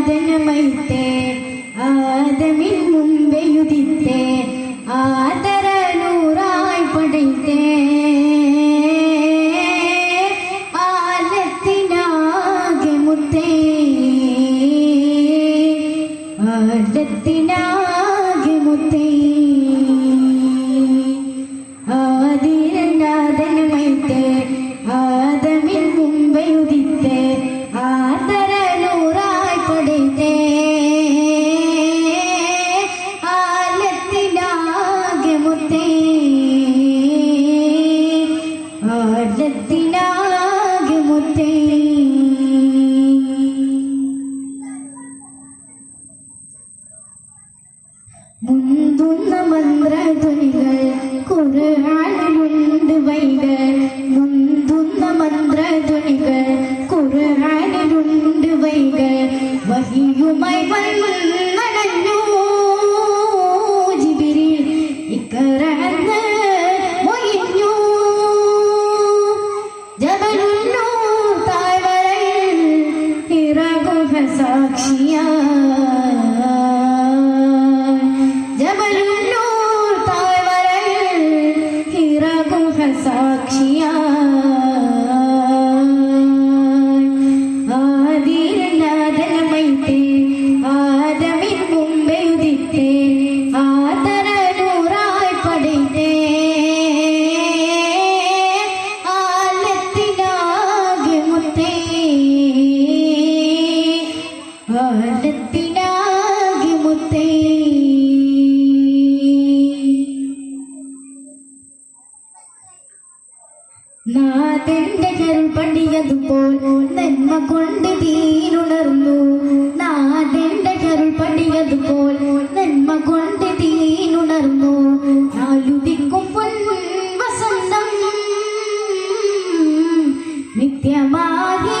നാദനമൈത്തേ ആദമിൻ മുമ്പെയുദിത്തേ ആദര നൂറായി പടൈത്തേ ആലത്തിനാകെ മുത്തേ ആലത്തിനാകെ ആലത്തിനാകെ മുത്തേ മുന്തുന്ന മന്ത്രധ്വനികൾ ഖുർആനിലുണ്ട് വൈകൾ മുന്തുന്ന മന്ത്രധ്വനികൾ ഖുർആനിലുണ്ട് വൈകൾ വഹിയുമായി വന്നടഞ്ഞു সাক্ষিয়া നാഥന്റെ കരുൾ പണിയതുപോൽ നന്മ കൊണ്ട് തീരുണർന്നു നാഥന്റെ കരുൾ പണിയതുപോൽ നന്മ കൊണ്ട് തീരുണർന്നു നാലുദിക്കും പൊൻ വസന്തം നിത്യമായി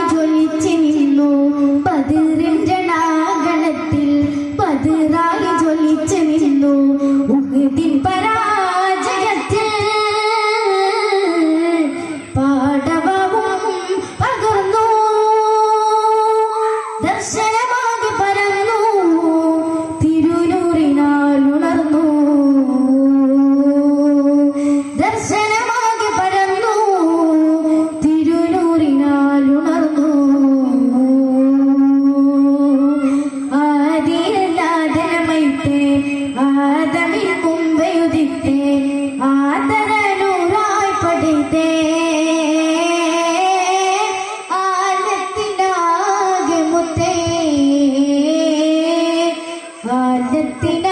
ಮುತ್ತಿನ